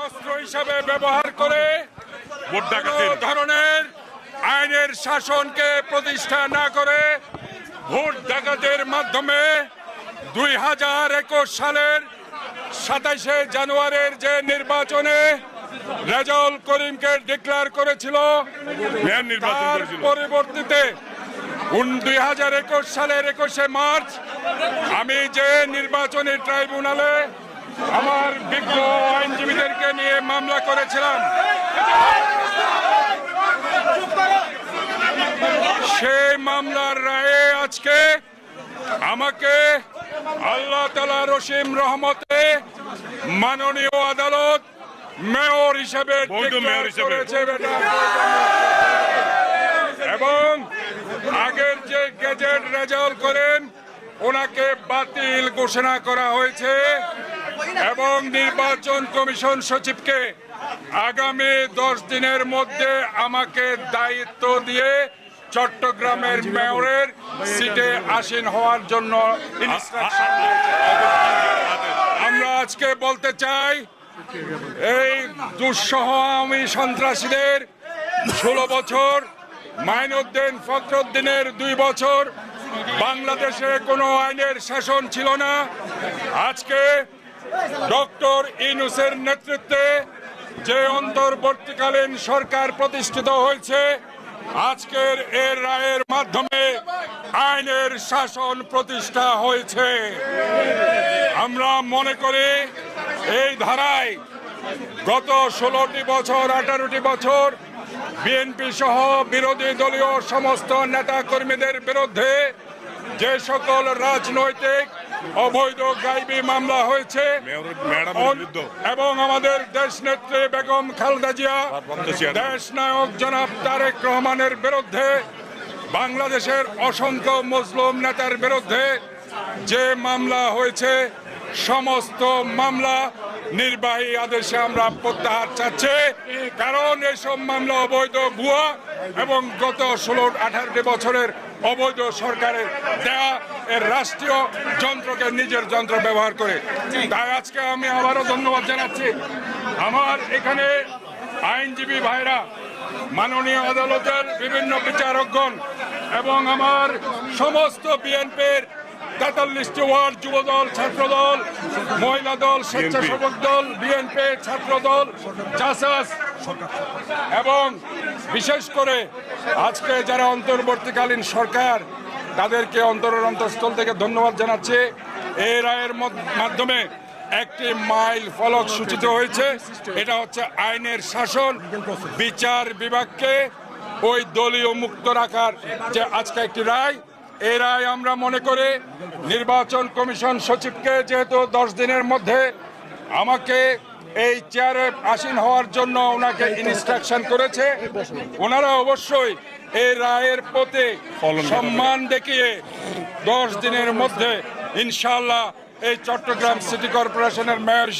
অস্ত্র হিসাবে ব্যবহার করে ধরনের আইনের শাসনকে প্রতিষ্ঠা না করে ভোট ডাকাতের মাধ্যমে দুই হাজার একুশ সালের সাতাইশে জানুয়ারির যে নির্বাচনে রেজাউল করিমকে ডিক্লেয়ার করেছিল তার পরিবর্তিতে দুই হাজার একুশ সালের একুশে মার্চ আমি যে নির্বাচনী ট্রাইব্যুনালে আমার বিজ্ঞ আইনজীবীদেরকে নিয়ে মামলা করেছিলাম। সেই মামলার রায়ে আজকে আমাকে আল্লাহ তালা রসিম রহমতে মাননীয় আদালত মেয়র হিসেবে বৈধ মেয়র হিসেবে। এবং আগের যে গেজেট রেজাল্ট করেন ওনাকে বাতিল ঘোষণা করা হয়েছে। এবং নির্বাচন কমিশন সচিবকে আগামী দশ দিনের মধ্যে আমাকে দায়িত্ব দিয়ে চট্টগ্রামের মেয়রের সিটে আসীন হওয়ার জন্য আমরা আজকে বলতে চাই এই দুঃসহ আমি সন্ত্রাসীদের ষোলো বছর মাইনুদ্দিন ফখরুদ্দিনের দুই বছর বাংলাদেশে কোনো আইনের শাসন ছিল না। আজকে ডক্টর ইনুসের নেতৃত্বে যে অন্তর্বর্তীকালীন সরকার প্রতিষ্ঠিত হয়েছে, আজকের এর রায়ের মাধ্যমে আইনের শাসন প্রতিষ্ঠা হয়েছে। আমরা মনে করি এই ধারায় গত ষোলোটি বছর, আঠারোটি বছর বিএনপি সহ বিরোধী দলীয় সমস্ত নেতা কর্মীদের বিরুদ্ধে যে সকল রাজনৈতিক অবৈধ গাইবি মামলা হয়েছে। এবং আমাদের দেশ নেত্রী বেগম খালেদা জিয়া। দেশ নায়ক জনাব তারেক রহমানের বিরুদ্ধে বাংলাদেশের অসংখ্য মুসলিম নেতার বিরুদ্ধে যে মামলা হয়েছে সমস্ত মামলা নির্বাহী আদেশে আমরা প্রত্যাহার চাচ্ছি। কারণ এসব মামলা অবৈধ ভুয়া এবং গত ষোলো আঠারোটি বছরের অবৈধ সরকারের দেয়া এর রাষ্ট্রীয় যন্ত্রকে নিজের যন্ত্র ব্যবহার করে। তাই আজকে আমি আবারও ধন্যবাদ জানাচ্ছি। আমার এখানে আইনজীবী ভাইরা মাননীয় আদালতের বিভিন্ন বিচারকগণ এবং আমার সমস্ত বিএনপির তেতাল্লিশটি ওয়ার্ড যুবদল ছাত্রদল মহিলা দল স্বেচ্ছাসেবক দল বিএনপি ছাত্রদল চাষাস এবং বিশেষ করে আজকে যারা অন্তর্বর্তীকালীন সরকার, তাদেরকে অন্তরের অন্তঃস্থল থেকে ধন্যবাদ জানাচ্ছি। এই রায়ের মাধ্যমে একটি মাইল ফলক সূচিত হয়েছে। এটা হচ্ছে আইনের শাসন, বিচার বিভাগকে ওই দলীয় মুক্ত রাখার যে আজকে একটি রায়। এই রায় আমরা মনে করি নির্বাচন কমিশন সচিবকে যেহেতু দশ দিনের মধ্যে আমাকে এই চেয়ারে আসীন হওয়ার জন্য ওনাকে ইনস্ট্রাকশন করেছে। ওনারা অবশ্যই এই রায়ের প্রতি সম্মান দেখিয়ে দশ দিনের মধ্যে ইনশাল্লাহ এই চট্টগ্রাম সিটি কর্পোরেশনের মেয়র